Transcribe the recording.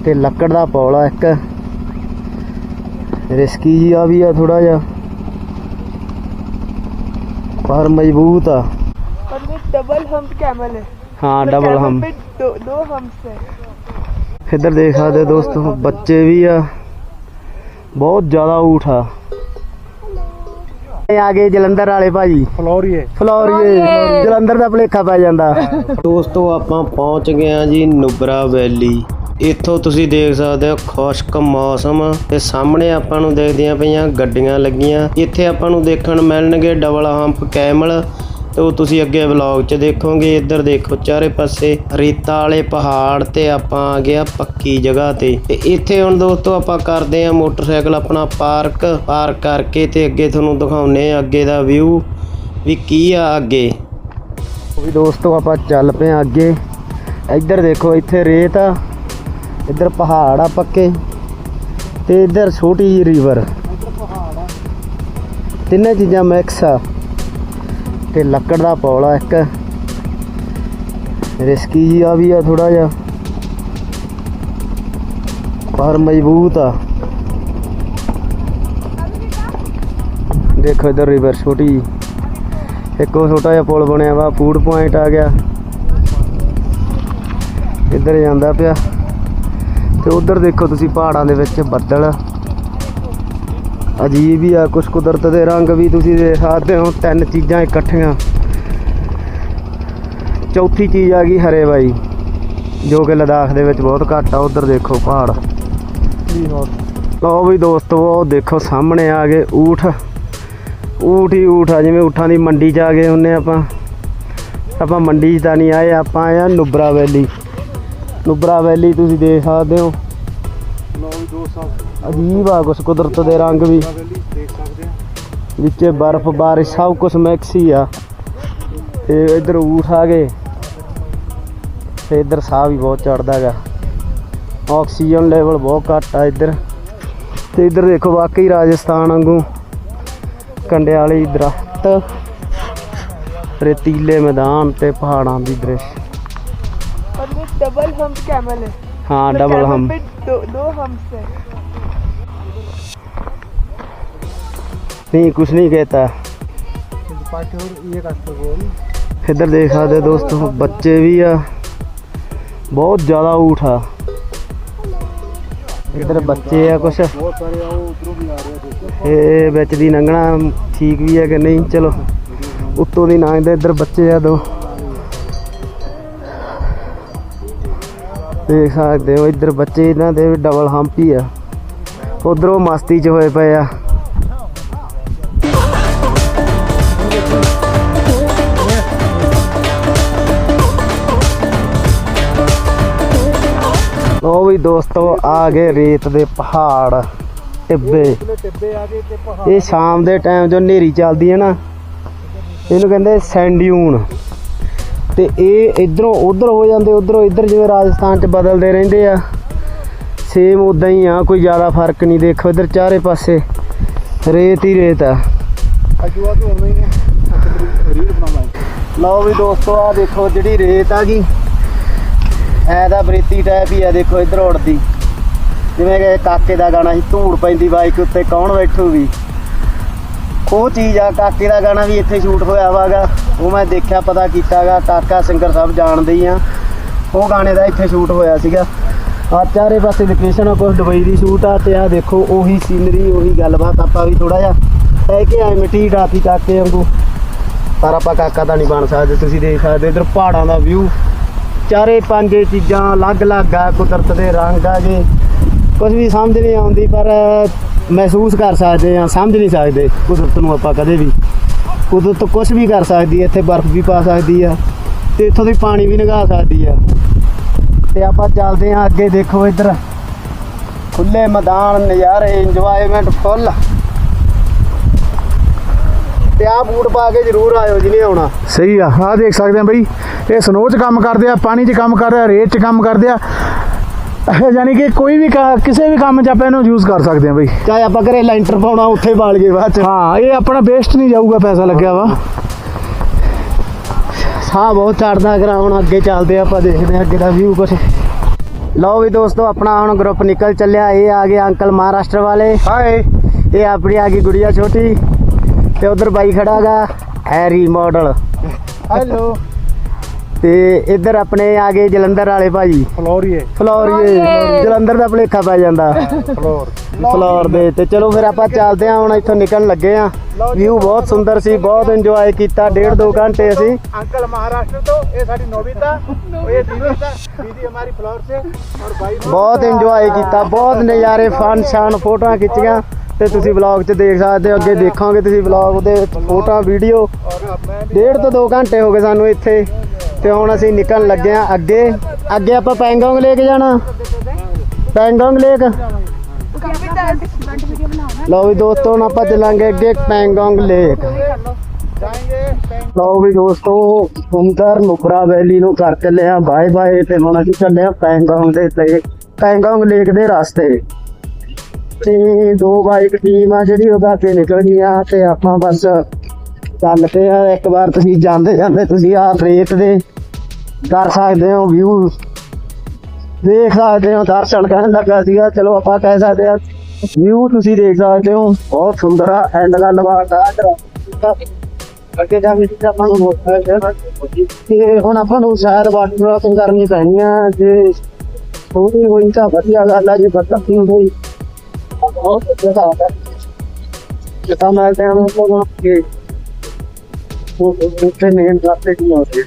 ਤੇ ਲੱਕੜ ਦਾ ਪੌਲ ਆ ਇੱਕ ਰਿਸਕੀ ਜੀ ਆ ਵੀ ਆ ਥੋੜਾ ਜਿਹਾ ਪਰ ਮਜ਼ਬੂਤ ਆ और ये डबल हम्प कैमल है ਹਾਂ मतलब ਡਬਲ camel ਹਮ पे दो, दो हम्प्स है ਇੱਧਰ ਦੇਖ ਸਕਦੇ ਹੋ ਦੋਸਤੋ ਬੱਚੇ ਵੀ ਆ ਬਹੁਤ ਜ਼ਿਆਦਾ ਊਠ ਆ ਇਹ ਆ ਗਏ ਜਲੰਧਰ ਵਾਲੇ ਭਾਜੀ ਫਲੋਰੀਏ ਫਲੋਰੀਏ ਜਲੰਧਰ ਦਾ ਭਲੇਖਾ ਪੈ ਜਾਂਦਾ ਦੋਸਤੋ ਆਪਾਂ ਪਹੁੰਚ ਗਏ ਆ ਜੀ ਨੁਬਰਾ ਵੈਲੀ ਇੱਥੋਂ ਤੁਸੀਂ ਦੇਖ ਸਕਦੇ ਹੋ ਖੁਸ਼ਕ ਮੌਸਮ ਤੇ ਸਾਹਮਣੇ ਆਪਾਂ ਨੂੰ ਦੇਖਦੀਆਂ ਪਈਆਂ ਗੱਡੀਆਂ ਲੱਗੀਆਂ। ਇੱਥੇ ਆਪਾਂ ਨੂੰ ਦੇਖਣ ਮਿਲਣਗੇ ਡਬਲ ਹੰਪ ਕੈਮਲ ਤੇ ਉਹ ਤੁਸੀਂ ਅੱਗੇ ਵਲੌਗ 'ਚ ਦੇਖੋਗੇ। ਇੱਧਰ ਦੇਖੋ ਚਾਰੇ ਪਾਸੇ ਰੇਤਾ ਵਾਲੇ ਪਹਾੜ ਤੇ ਆਪਾਂ ਆ ਗਿਆ ਪੱਕੀ ਜਗ੍ਹਾ ਤੇ। ਤੇ ਇੱਥੇ ਹੁਣ ਦੋਸਤੋ ਆਪਾਂ ਕਰਦੇ ਆ ਮੋਟਰਸਾਈਕਲ ਆਪਣਾ ਪਾਰਕ। ਪਾਰਕ ਕਰਕੇ ਤੇ ਅੱਗੇ ਤੁਹਾਨੂੰ ਦਿਖਾਉਨੇ ਆ ਅੱਗੇ ਦਾ ਵਿਊ ਵੀ ਕੀ ਆ ਅੱਗੇ। ਵੀ ਦੋਸਤੋ ਆਪਾਂ ਚੱਲ ਪਏ ਆ ਅੱਗੇ। ਇੱਧਰ ਦੇਖੋ ਇੱਥੇ ਰੇਤ ਆ। ਇੱਧਰ ਪਹਾੜ ਆ ਪੱਕੇ ਤੇ ਇੱਧਰ ਛੋਟੀ ਜਿਹੀ ਰਿਵਰ ਤਿੰਨੇ ਚੀਜ਼ਾਂ ਮਿਕਸ ਆ। ਤੇ ਲੱਕੜ ਦਾ ਪੌਲ ਆ ਇੱਕ। ਰਿਸਕੀ ਜੀ ਆ ਵੀ ਆ ਥੋੜਾ ਜਿਹਾ। ਪਰ ਮਜ਼ਬੂਤ ਆ। ਦੇਖੋ ਇੱਧਰ ਰਿਵਰ ਛੋਟੀ ਜਿਹੀ। ਇੱਕ ਉਹ ਛੋਟਾ ਜਿਹਾ ਪੁਲ ਬਣਿਆ ਵਾ ਫੂਡ ਪੁਆਇੰਟ ਆ ਗਿਆ। ਇੱਧਰ ਜਾਂਦਾ ਪਿਆ। ਤੇ ਉਧਰ ਦੇਖੋ ਤੁਸੀਂ ਪਹਾੜਾਂ ਦੇ ਵਿੱਚ ਬੱਦਲ। ਅਜੀਬ ਹੀ ਆ ਕੁਝ ਕੁਦਰਤ ਦੇ ਰੰਗ ਵੀ ਤੁਸੀਂ ਦੇਖ ਸਕਦੇ ਹੋ, ਤਿੰਨ ਚੀਜ਼ਾਂ ਇਕੱਠੀਆਂ। ਚੌਥੀ ਚੀਜ਼ ਆ ਗਈ ਹਰੇ ਬਾਈ ਜੋ ਕਿ ਲਦਾਖ ਦੇ ਵਿੱਚ ਬਹੁਤ ਘੱਟ ਆ, ਉਧਰ ਦੇਖੋ ਪਹਾੜ। ਲਓ ਵੀ ਦੋਸਤੋ, ਉਹ ਦੇਖੋ ਸਾਹਮਣੇ ਆ ਗਏ ਊਠ। ਊਠ ਹੀ ਊਠ ਆ, ਜਿਵੇਂ ਊਠਾਂ ਦੀ ਮੰਡੀ 'ਚ ਆ ਗਏ ਹੁੰਨੇ ਆਪਾਂ। ਆਪਾਂ ਮੰਡੀ 'ਚ ਤਾਂ ਨਹੀਂ ਆਏ, ਆਪਾਂ ਆਏ ਆ ਨੁਬਰਾ ਵੈਲੀ। ਨੁਬਰਾ ਵੈਲੀ ਤੁਸੀਂ ਦੇਖ ਸਕਦੇ ਹੋ। ਲਓ ਵੀ ਅਜੀਬ ਆ ਕੁਛ ਕੁਦਰਤ ਦੇ ਰੰਗ ਵੀ। ਦੇਖ ਵਿੱਚ ਬਰਫ਼ ਬਾਰਿਸ਼ ਸਭ ਕੁਝ ਹੀ ਆ। ਤੇ ਇਧਰ ਊਠ ਆ ਗਏ। ਤੇ ਇਧਰ ਸਾਹ ਵੀ ਬਹੁਤ ਚੜਦਾਗਾ ਆਕਸੀਜਨ ਲੈਵਲ ਬਹੁਤ ਘੱਟ ਆ ਇਧਰ। ਤੇ ਇਧਰ ਦੇਖੋ ਵਾਕਈ ਰਾਜਸਥਾਨ ਵਾਂਗੂ। ਕੰਡਿਆਲੀ ਦਰਖਤ। ਰੇਤੀਲੇ ਮੈਦਾਨ ਤੇ ਪਹਾੜਾਂ ਦੀ ਦ੍ਰਿਸ਼। डबल हम्प कैमल है ਹਾਂ मतलब ਡਬਲ camel ਹਮ पे दो, दो हम्प्स है ਨਹੀਂ ਕੁਛ ਨਹੀਂ ਕਹਤਾ ਪਾਠ ਹੋਰ ਇਹ ਕਸਤ ਬੋਲ ਇੱਧਰ ਦੇਖ ਸਕਦੇ ਹੋ ਦੋਸਤੋ ਬੱਚੇ ਵੀ ਆ ਬਹੁਤ ਜ਼ਿਆਦਾ ਊਠ ਆ ਇੱਧਰ ਬੱਚੇ ਆ ਕੁਛ ਬਹੁਤ ਸਾਰੇ ਆ ਉਹ ਉਧਰੋਂ ਵੀ ਆ ਰਹੇ ਆ ਦੇਖੋ ਇਹ ਵਿੱਚ ਦੀ ਲੰਘਣਾ ਠੀਕ ਵੀ ਹੈ ਕਿ ਨਹੀਂ ਚਲੋ ਉੱਤੋਂ ਦੀ ਲੰਘਦੇ ਇੱਧਰ ਬੱਚੇ ਆ ਦੋ ਦੇਖ ਸਕਦੇ ਹੋ, ਇੱਧਰ ਬੱਚੇ ਇਹਨਾਂ ਦੇ ਡਬਲ ਹੰਪੀ ਆ। ਉਧਰੋਂ ਮਸਤੀ 'ਚ ਹੋਏ ਪਏ ਆ। ਲੋ ਵੀ ਦੋਸਤੋ, ਆ ਗਏ ਰੇਤ ਦੇ ਪਹਾੜ, ਟਿੱਬੇ। ਇਹ ਸ਼ਾਮ ਦੇ ਟਾਈਮ ਜੋ ਹਨੇਰੀ ਚੱਲਦੀ ਹੈ ਨਾ, ਇਹਨੂੰ ਕਹਿੰਦੇ ਸੈਂਡਿਊਨ। ਤੇ ਇਹ ਇਧਰੋਂ, ਉਧਰ ਹੋ ਜਾਂਦੇ, ਉਧਰੋਂ ਇੱਧਰ ਜਿਵੇਂ ਰਾਜਸਥਾਨ ਚ ਬਦਲਦੇ ਰਹਿੰਦੇ ਆ। ਸੇਮ ਉਦਾਂ ਹੀ ਆ, ਕੋਈ ਜ਼ਿਆਦਾ ਫ਼ਰਕ ਨਹੀਂ, ਦੇਖੋ ਇੱਧਰ ਚਾਰੇ ਪਾਸੇ, ਰੇਤ ਹੀ ਰੇਤ ਆ। ਅਜੂਆ ਤੋਂ ਹੋਣਾ ਹੀ ਹੈ ਰੀਲ ਬਣਾਵਾਂਗੇ ਲਓ ਵੀ ਦੋਸਤੋ ਆ ਦੇਖੋ ਜਿਹੜੀ ਰੇਤ ਆ ਗਈ। ਐ ਦਾ ਬਰੇਤੀ ਟਾਈਪ ਹੀ ਆ, ਦੇਖੋ ਇੱਧਰ ਉੜਦੀ ਜਿਵੇਂ ਕਿ ਕਾਕੇ ਦਾ ਗਾਣਾ ਸੀ, ਧੂੜ ਪੈਂਦੀ ਬਾਈਕ ਉੱਤੇ ਕੌਣ ਬੈਠੂਗੀ? ਉਹ ਚੀਜ਼ ਆ, ਕਾਕੇ ਦਾ ਗਾਣਾ ਵੀ ਇੱਥੇ ਸ਼ੂਟ ਹੋਇਆ ਵਾਗਾ। ਉਹ ਮੈਂ ਦੇਖਿਆ, ਪਤਾ ਕੀਤਾਗਾ, ਕਾਕਾ ਸਿੰਗਰ ਸਭ ਜਾਣਦੇ ਹੀ ਆ। ਉਹ ਗਾਣੇ ਦਾ ਇੱਥੇ ਸ਼ੂਟ ਹੋਇਆ ਸੀਗਾ। ਆ ਚਾਰੇ ਪਾਸੇ ਲੋਕੇਸ਼ਨ ਆ ਕੁਝ ਦੁਬਈ ਦੀ ਸ਼ੂਟ ਆ, ਤੇ ਆ ਦੇਖੋ, ਉਹੀ ਸੀਨਰੀ ਉਹੀ ਗੱਲਬਾਤ ਆਪਾਂ ਵੀ ਥੋੜਾ ਜਿਹਾ ਕਹਿ ਕੇ ਆਏ ਮਿੱਟੀ ਡਾਤੀ ਕਾਕੇ ਵਾਂਗੂ। ਪਰ ਆਪਾਂ ਕਾਕਾ ਤਾਂ ਨਹੀਂ ਬਣ ਸਕਦੇ, ਤੁਸੀਂ ਦੇਖ ਸਕਦੇ ਇਧਰ ਪਹਾੜਾਂ ਦਾ ਵਿਊ ਚਾਰੇ ਪੰਜ ਚੀਜ਼ਾਂ ਅਲੱਗ-ਅਲੱਗ ਆ, ਕੁਦਰਤ ਦੇ ਰੰਗ ਆ ਜੇ। ਕੁਝ ਵੀ ਸਮਝ ਨਹੀਂ ਆਉਂਦੀ, ਪਰ ਮਹਿਸੂਸ ਕਰ ਸਕਦੇ ਆ ਸਮਝ ਨਹੀਂ ਸਕਦੇ ਕੁਦਰਤ ਨੂੰ ਆਪਾਂ ਕਦੇ ਵੀ। ਕੁਦਰਤ ਕੁਝ ਵੀ ਕਰ ਸਕਦੀ ਹੈ, ਇੱਥੇ ਬਰਫ਼ ਵੀ ਪਾ ਸਕਦੀ ਆ ਤੇ ਇੱਥੋਂ ਦੀ ਪਾਣੀ ਵੀ ਨਿਗਾ ਸਕਦੀ ਆ। ਤੇ ਆਪਾਂ ਚੱਲਦੇ ਆ ਅੱਗੇ, ਦੇਖੋ ਇੱਧਰ। ਖੁੱਲੇ ਮੈਦਾਨ, ਨਜ਼ਾਰੇ ਇੰਜੋਇਮੈਂਟ ਫੁੱਲ ਤੇ ਆ ਬੂਟ ਪਾ ਕੇ ਜ਼ਰੂਰ ਆਇਓ ਜਿਹਨੇ ਆਉਣਾ। ਸਹੀ ਆ ਆ ਦੇਖ ਸਕਦੇ ਆ ਬਈ, ਇਹ ਸਨੋ 'ਚ ਕੰਮ ਕਰਦੇ ਆ, ਪਾਣੀ 'ਚ ਕੰਮ ਕਰਦੇ ਆ ਰੇਤ 'ਚ ਕੰਮ ਕਰਦੇ ਆ। ਯਾਨੀ ਕਿ ਕੋਈ ਵੀ ਕਾ- ਕਿਸੇ ਵੀ ਕੰਮ 'ਚ ਆਪਾਂ ਇਹਨੂੰ ਯੂਜ਼ ਕਰ ਸਕਦੇ ਆ ਬਈ। ਚਾਹੇ ਆਪਾਂ ਘਰੇ ਲੈਂਟਰ ਪਾਉਣਾ ਉੱਥੇ ਬਾਲ ਗਏ ਬਾਅਦ ਚ। ਹਾਂ ਇਹ ਆਪਣਾ ਵੇਸਟ ਨਹੀਂ ਜਾਊਗਾ ਪੈਸਾ ਲੱਗਿਆ ਵਾ। ਸਾਹ ਬਹੁਤ ਚੜਦਾ ਕਰਾ ਹੁਣ ਅੱਗੇ ਚੱਲਦੇ ਆ, ਆਪਾਂ ਦੇਖਦੇ ਆ ਅੱਗੇ ਦਾ ਵਿਊ ਕੁਛ। ਲਓ ਵੀ ਦੋਸਤੋ ਆਪਣਾ ਹੁਣ ਗਰੁੱਪ ਨਿਕਲ ਚੱਲਿਆ। ਇਹ ਆ ਗਏ ਅੰਕਲ ਮਹਾਰਾਸ਼ਟਰ ਵਾਲੇ। ਹਾਏ ਇਹ ਆਪਣੀ ਆ ਗਈ ਗੁੜੀਆ ਛੋਟੀ। ਤੇ ਉਧਰ ਬਾਈ ਖੜਾਗਾ ਹੈਰੀ ਮਾਡਲ ਹੈਲੋ ਤੇ ਇੱਧਰ ਆਪਣੇ ਆ ਗਏ ਜਲੰਧਰ ਵਾਲੇ ਭਾਜੀ। ਫਲੋਰੀਏ। ਫਲੋਰੀਏ। ਜਲੰਧਰ ਦਾ ਭਲੇਖਾ ਪੈ ਜਾਂਦਾ। ਫਲੋਰ। ਦੇ ਤੇ ਚਲੋ ਫਿਰ ਆਪਾਂ ਚੱਲਦੇ ਆ ਹੁਣ ਇੱਥੋਂ ਨਿਕਲਣ ਲੱਗੇ ਆ ਵਿਊ ਬਹੁਤ ਸੁੰਦਰ ਸੀ ਬਹੁਤ ਇੰਜੋਏ ਕੀਤਾ ਡੇਢ ਦੋ ਘੰਟੇ ਅਸੀਂ। ਅੰਕਲ ਮਹਾਰਾਸ਼ਟਰ ਤੋਂ ਇਹ ਸਾਡੀ ਨੋਬਿਤਾ ਬਹੁਤ ਇੰਜੋਏ ਕੀਤਾ ਬਹੁਤ ਨਜ਼ਾਰੇ ਫਨ ਸ਼ਾਨ ਫੋਟੋਆਂ ਖਿੱਚੀਆਂ। ਤੇ ਤੁਸੀਂ ਵਲੌਗ 'ਚ ਦੇਖ ਸਕਦੇ ਹੋ ਅੱਗੇ ਦੇਖੋਗੇ ਤੁਸੀਂ ਵਲੌਗ ਦੇ ਫੋਟੋਆਂ ਵੀਡੀਓ ਡੇਢ ਤੋਂ 2 ਘੰਟੇ ਹੋ ਗਏ ਸਾਨੂੰ ਇੱਥੇ। ਤੇ ਹੁਣ ਅਸੀਂ ਨਿਕਲਣ ਲੱਗੇ ਆ ਅੱਗੇ। ਅੱਗੇ ਆਪਾਂ ਪੈਂਗੋਂਗ ਲੇਕ ਜਾਣਾ। ਪੈਂਗੋਂਗ ਲੇਕ ਲਓ ਵੀ ਦੋਸਤੋ, ਹੁਣ ਆਪਾਂ ਚੱਲਾਂਗੇ ਅੱਗੇ ਪੈਂਗੋਂਗ ਲੇਕ ਲਓ ਵੀ ਦੋਸਤੋ ਘੁੰਮਦਰ ਨੁਕਰਾ ਵੈਲੀ ਨੂੰ ਕਰ ਚੱਲੇ ਆ ਬਾਏ ਬਾਏ। ਤੇ ਹੁਣ ਅਸੀਂ ਚੱਲੇ ਆ ਪੈਂਗੋਂਗ ਦੇ ਤੇ, ਪੈਂਗੋਂਗ ਲੇਕ ਦੇ ਰਸਤੇ। ਤੇ ਦੋ ਬਾਈਕ ਟੀਮ ਆ ਜਿਹੜੀ ਉਹਦਾ ਕੇ ਨਿਕਲ ਗਈ ਆ ਤੇ ਆਪਾਂ ਬਸ ਚੱਲ ਪਏ ਆ ਇੱਕ ਵਾਰ ਤੁਸੀਂ ਜਾਂਦੇ ਜਾਂਦੇ ਤੁਸੀਂ ਆ ਰੇਤ ਦੇ ਕਰ ਸਕਦੇ ਹੋ ਵਿਊ ਦੇਖ ਸਕਦੇ ਹੋ, ਦਰਸ਼ਨ ਕਰਨ ਲੱਗਾ ਸੀਗਾ, ਚਲੋ ਆਪਾਂ ਕਹਿ ਸਕਦੇ ਆ ਵਿਊ ਤੁਸੀਂ ਦੇਖ ਸਕਦੇ ਹੋ, ਬਹੁਤ ਸੁੰਦਰ ਆ ਐਂਡ ਗੱਲਬਾਤ ਆ ਅੱਗੇ ਜਾ ਕੇ ਜਿੱਥੇ ਆਪਾਂ ਨੂੰ ਮੋਟਰ ਤੇ ਹੁਣ ਆਪਾਂ ਨੂੰ ਸ਼ਾਇਦ ਵਾਟਰ ਕ੍ਰਾਸਿੰਗ ਕਰਨੀ ਪੈਣੀ ਆ, ਜੇ ਥੋੜੀ ਹੋਈ ਤਾਂ ਵਧੀਆ ਗੱਲ ਆ, ਜੇ ਬਦਲਤੀ ਹੋਈ ਬਹੁਤ ਵਧੀਆ ਗੱਲ ਆ। ਜੇ ਮੈਂ ਟਾਈਮ ਕੋਲ ਕੇ ਉਹ ਉੱਤੇ ਨੇਮ ਰੱਖਦੇ ਕੀ ਹੋਵੇ